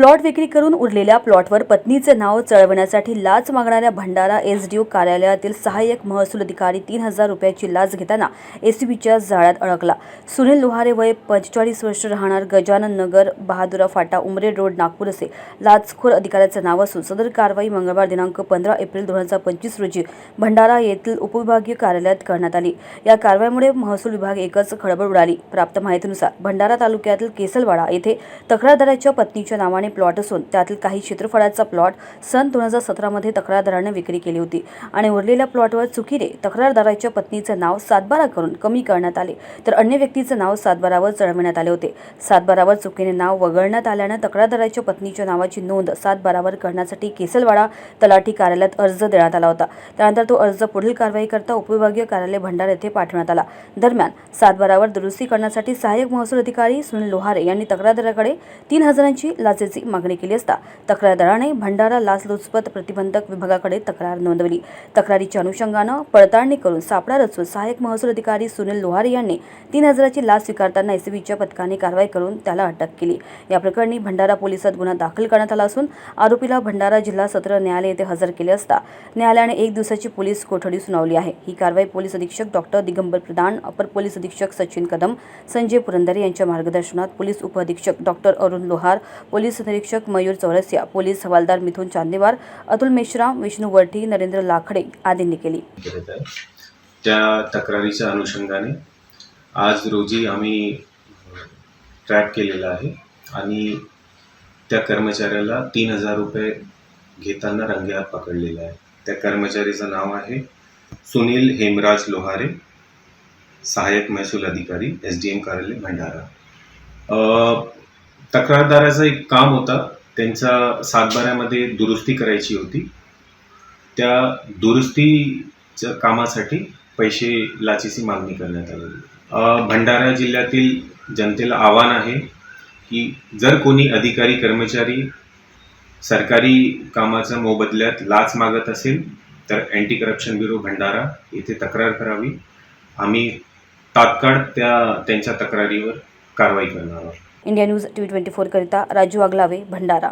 Plot विक्री करून उरलेल्या प्लॉटवर पत्नीचे नाव चळवण्यासाठी लाच मागणाऱ्या भंडारा एसडीओ कार्यालयातील सहाय्यक महसूल अधिकारी तीन हजार रुपयाची लाच घेताना एसीबीच्या जाळ्यात अडकला. सुनील लोहारे वय पंचेचाळीस वर्ष राहणार गजानन नगर बहादुरा फाटा उमरे रोड नागपूर असे लाचखोर अधिकाऱ्याचे नाव असून सदर कारवाई मंगळवार दिनांक पंधरा एप्रिल दोन हजार पंचवीस रोजी भंडारा येथील उपविभागीय कार्यालयात करण्यात आली. या कारवाईमुळे महसूल विभाग एकच खळबळ उडाली. प्राप्त माहितीनुसार भंडारा तालुक्यातील केसलवाडा येथे तक्रारदाराच्या पत्नीच्या नावाने प्लॉट असून त्यातील काही क्षेत्रफळाचा प्लॉट सन दोन हजार सतरामध्ये तक्रारदाराने विक्री केली होती. आणि उरलेल्या प्लॉटवर चुकीने तक्रारदाराच्या पत्नीचे नाव सातबारा करून कमी करण्यात आले. तर अन्य व्यक्तीचे नाव सातबारावर चढवण्यात आले होते. सातबारावर चुकीने नाव वगळण्यात आल्यानं तक्रारदाराच्या पत्नीच्या नावाची नोंद सातबारावर करण्यासाठी केसलवाडा तलाठी कार्यालयात अर्ज देण्यात आला होता. त्यानंतर तो अर्ज पुढील कारवाई करता उपविभागीय कार्यालय भंडारा येथे पाठवण्यात आला. दरम्यान सातबारावर दुरुस्ती करण्यासाठी सहाय्यक महसूल अधिकारी सुनील लोहारे यांनी तक्रारदाराकडे तीन हजारांची लाचेची मागणी केली असता तक्रारदाराने भंडारा लाचलुचपत प्रतिबंधक विभागाकडे तक्रार नोंदवली. तक्रारीच्या अनुषंगानं पडताळणी करून सापळा रचून सहाय्यक महसूल अधिकारी सुनील लोहारी यांनी तीन हजाराची लाच स्वीकारताना एसीबीच्या पथकाने कारवाई करून त्याला अटक केली. या प्रकरणी भंडारा पोलिसात गुन्हा दाखल करण्यात आला असून आरोपीला भंडारा जिल्हा सत्र न्यायालय येथे हजर केले असता न्यायालयाने एक दिवसाची पोलीस कोठडी सुनावली आहे. ही कारवाई पोलीस अधीक्षक डॉक्टर दिगंबर प्रधान अपर पोलीस अधीक्षक सचिन कदम संजय पुरंदरे यांच्या मार्गदर्शनात पोलीस उपअधीक्षक डॉक्टर अरुण लोहार पोलीस निरीक्षक मयूर चौरसिया पोलीस हवालदार मिथुन चांदेवार अतुल मेश्राम विष्णू वरठी नरेंद्र लाखडे आदींनी केली. त्या तक्रारीच्या अनुषंगाने आज रोजी आम्ही ट्रॅक केलेला आहे आणि त्या कर्मचाऱ्याला तीन हजार रुपये घेताना रंगेहात पकडलेला आहे. त्या कर्मचारीचं नाव आहे सुनील हेमराज लोहारे सहाय्यक महसूल अधिकारी एस डी एम कार्यालय भंडारा. तक्रारदाराचं एक काम होतं. त्यांचा सातबाऱ्यामध्ये दुरुस्ती करायची होती. त्या दुरुस्तीच्या कामासाठी पैसे लाचेची मागणी करण्यात आली. भंडारा जिल्ह्यातील जनतेला आव्हान आहे की जर कोणी अधिकारी कर्मचारी सरकारी कामाच्या मोबदल्यात लाच मागत असेल तर अँटी करप्शन ब्युरो भंडारा येथे तक्रार करावी. आम्ही तात्काळ त्या त्यांच्या तक्रारीवर कारवाई करणार आहोत. India news T V twenty फोरकरिता Raju Aglave Bhandara